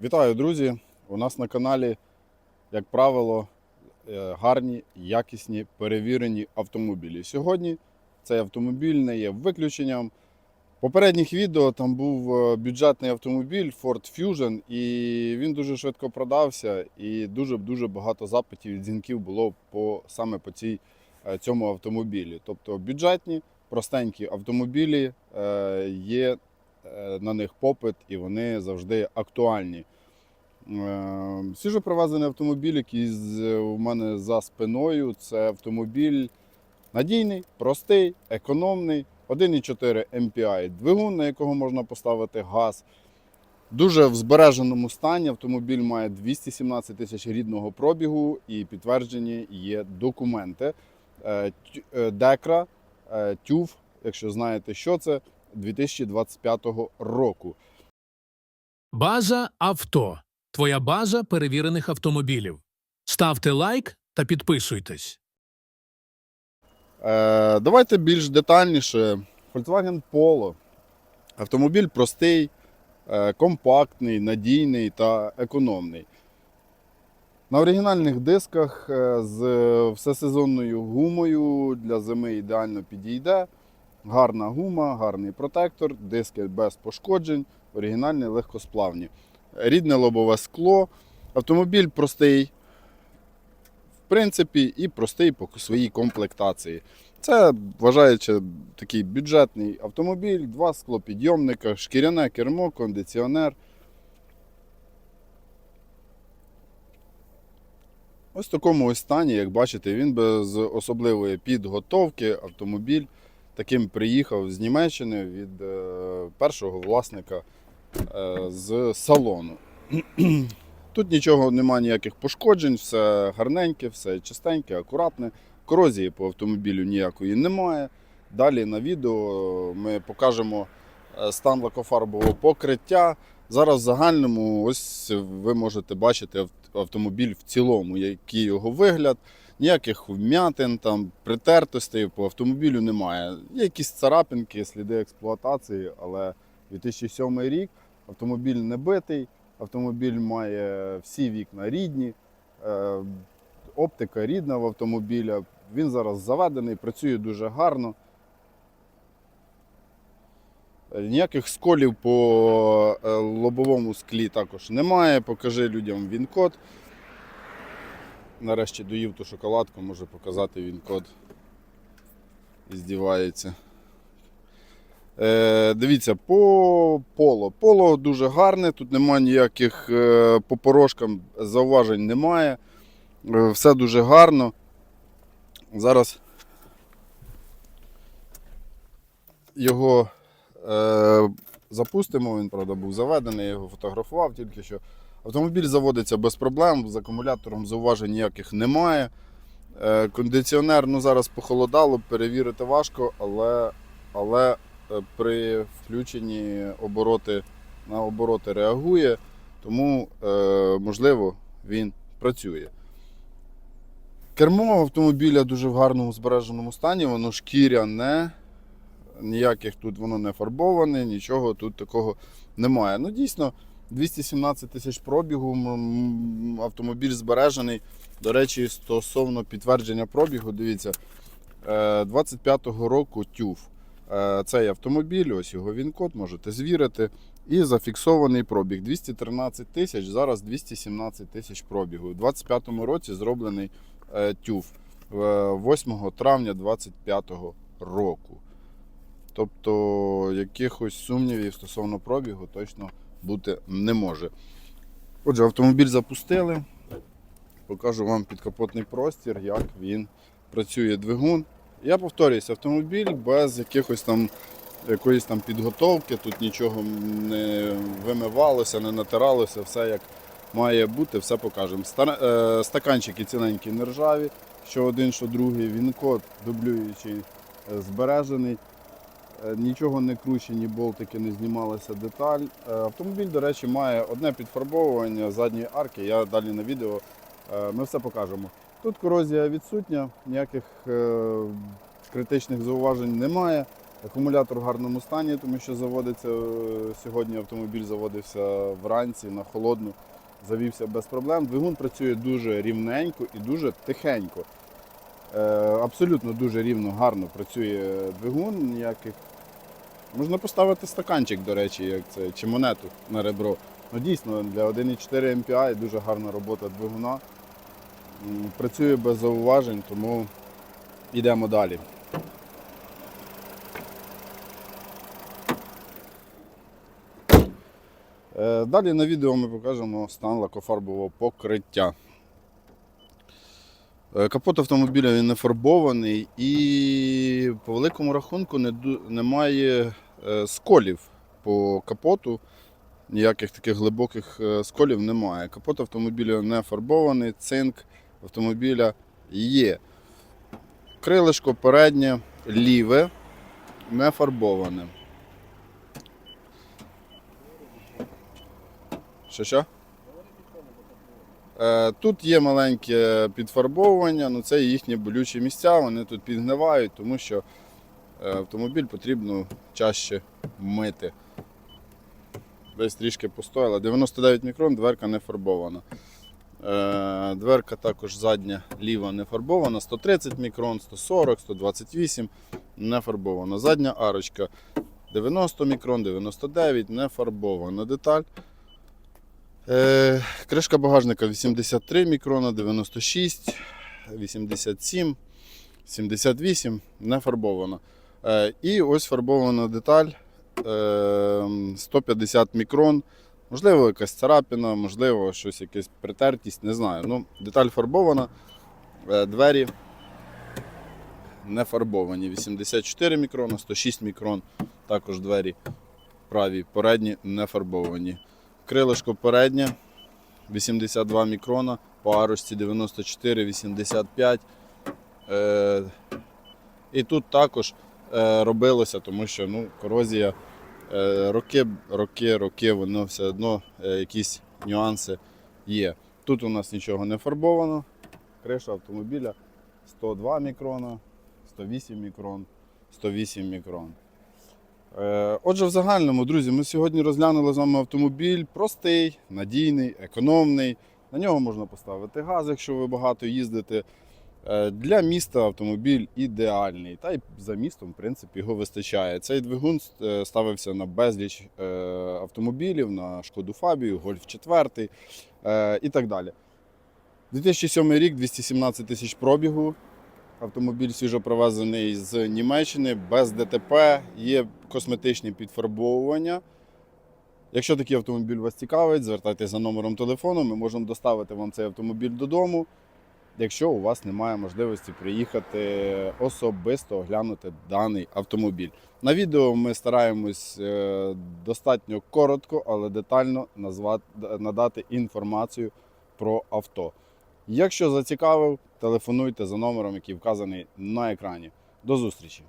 Вітаю, друзі! У нас на каналі, як правило, е, гарні, якісні, перевірені автомобілі. Сьогодні цей автомобіль не є виключенням. В попередніх відео там був е, бюджетний автомобіль Ford Fusion, і він дуже швидко продався, і дуже-дуже багато запитів і дзвінків було по, саме по цій, е, цьому автомобілі. Тобто бюджетні, простенькі автомобілі є на них попит і вони завжди актуальні. Е, Свіжо привезений автомобіль, який у мене за спиною. Це автомобіль надійний, простий, економний, 1,4 MPI двигун, на якого можна поставити газ. Дуже в збереженому стані автомобіль має 217 тисяч рідного пробігу і підтверджені є документи. Е, е, Декра, е, TÜV, якщо знаєте, що це, 2025 року. База авто. Твоя база перевірених автомобілів. Ставте лайк та підписуйтесь. Е, давайте більш детальніше. Volkswagen Polo. Автомобіль простий, е, компактний, надійний та економний. На оригінальних дисках е, з всесезонною гумою для зими ідеально підійде. Гарна гума, гарний протектор, диски без пошкоджень, оригінальні легкосплавні. Рідне лобове скло. Автомобіль простий, в принципі, і простий по своїй комплектації. Це вважаючи такий бюджетний автомобіль, два склопідйомника, шкіряне кермо, кондиціонер. Ось в такому ось стані, як бачите, він без особливої підготовки автомобіль таким приїхав з Німеччини від е, першого власника е, з салону. Тут нічого немає, ніяких пошкоджень, все гарненьке, все чистеньке, акуратне. Корозії по автомобілю ніякої немає. Далі на відео ми покажемо е, стан лакофарбового покриття. Зараз в загальному ось ви можете бачити автомобіль в цілому, який його вигляд. Ніяких вмятин, там, притертостей по автомобілю немає. Є якісь царапинки, сліди експлуатації, але 2007 рік автомобіль не битий, автомобіль має всі вікна рідні, е, оптика рідна в автомобіля. Він зараз заведений, працює дуже гарно. Е, Ніяких сколів по е, лобовому склі також немає. Покажи людям він-код. Нарешті доїв ту шоколадку, може показати він-код. І здівається. Е, дивіться, по поло. Поло дуже гарне, тут немає ніяких е, по порожкам зауважень немає. Е, все дуже гарно. Зараз його е, запустимо. Він, правда, був заведений, я його фотографував тільки що. Автомобіль заводиться без проблем, з акумулятором зауважень ніяких немає. Е, кондиціонер ну, зараз похолодало, перевірити важко, але, але е, при включенні обороти на обороти реагує, тому е, можливо він працює. Кермо автомобіля дуже в гарному збереженому стані, воно шкіряне, ніяких тут воно не фарбоване, нічого тут такого немає. Ну, дійсно, 217 тисяч пробігу, автомобіль збережений. До речі, стосовно підтвердження пробігу, дивіться, е, 25-го року TÜV. Е, Цей автомобіль, ось його він-код, можете звірити. І зафіксований пробіг 213 тисяч, зараз 217 тисяч пробігу. У 25-му році зроблений е, е, 8 травня 25-го року. Тобто якихось сумнівів стосовно пробігу точно бути не може. Отже, автомобіль запустили. Покажу вам підкапотний простір, як він працює двигун. Я повторююсь, автомобіль без якихось там якоїсь там підготовки, тут нічого не вимивалося, не натиралося, все як має бути, все покажемо. Е, Стаканчики ціленькі не ржаві, що один, що другий, він код дублюючий, е, збережений. Е, Нічого не кручені, болтики не знімалася деталь. Е, Автомобіль, до речі, має одне підфарбовування задньої арки. Я далі на відео е, ми все покажемо. Тут корозія відсутня, ніяких критичних зауважень немає. Акумулятор в гарному стані, тому що заводиться сьогодні автомобіль заводився вранці на холодну, завівся без проблем. Двигун працює дуже рівненько і дуже тихенько. Е, Абсолютно дуже рівно, гарно працює двигун. Ніяких. Можна поставити стаканчик, до речі, як це, чи монету на ребро. Ну, дійсно, для 1,4 MPI дуже гарна робота двигуна. Працює без зауважень, тому йдемо далі. Е, Далі на відео ми покажемо стан лакофарбового покриття. Е, Капот автомобіля він не фарбований і по великому рахунку не немає е, сколів по капоту. Ніяких таких глибоких е, сколів немає. Капот автомобіля не фарбований, цинк автомобіля є. Крилишко переднє, ліве, не фарбоване. Що що? Е, Тут є маленьке підфарбовування, ну це їхні болючі місця, вони тут підгнивають, тому що е, автомобіль потрібно чаще мити. Десь трішки постояла. 99 мікрон, дверка не фарбована. Е, Дверка також задня ліва не фарбована, 130 мікрон, 140, 128 не фарбована. Задня арочка 90 мікрон, 99 не фарбована деталь. Е, кришка багажника 83 мікрона, 96, 87, 78 не фарбована. Е, і ось фарбована деталь е, 150 мікрон. Можливо, якась царапина, можливо, щось якась притертість, не знаю. Ну, деталь фарбована, е, двері не фарбовані. 84 мікрона, 106 мікрон, також двері праві, передні не фарбовані. Крилишко переднє 82 мікрона, по арочці 94, 85. Е, і тут також е, робилося, тому що ну, корозія е, роки, роки, роки, воно все одно е, якісь нюанси є. Тут у нас нічого не фарбовано. Криша автомобіля 102 мікрона, 108 мікрон, 108 мікрон. Е, Отже, в загальному, друзі, ми сьогодні розглянули з вами автомобіль простий, надійний, економний. На нього можна поставити газ, якщо ви багато їздите. Е, Для міста автомобіль ідеальний. Та й за містом, в принципі, його вистачає. Цей двигун е, ставився на безліч автомобілів, на шкоду Фабію, Гольф 4 е, і так далі. 2007 рік, 217 тисяч пробігу. Автомобіль свіжопривезений з Німеччини, без ДТП, є косметичні підфарбовування. Якщо такий автомобіль вас цікавить, звертайтеся за номером телефону, ми можемо доставити вам цей автомобіль додому, якщо у вас немає можливості приїхати особисто оглянути даний автомобіль. На відео ми стараємось е, достатньо коротко, але детально назвати, надати інформацію про авто. Якщо зацікавив, телефонуйте за номером, який вказаний на екрані. До зустрічі!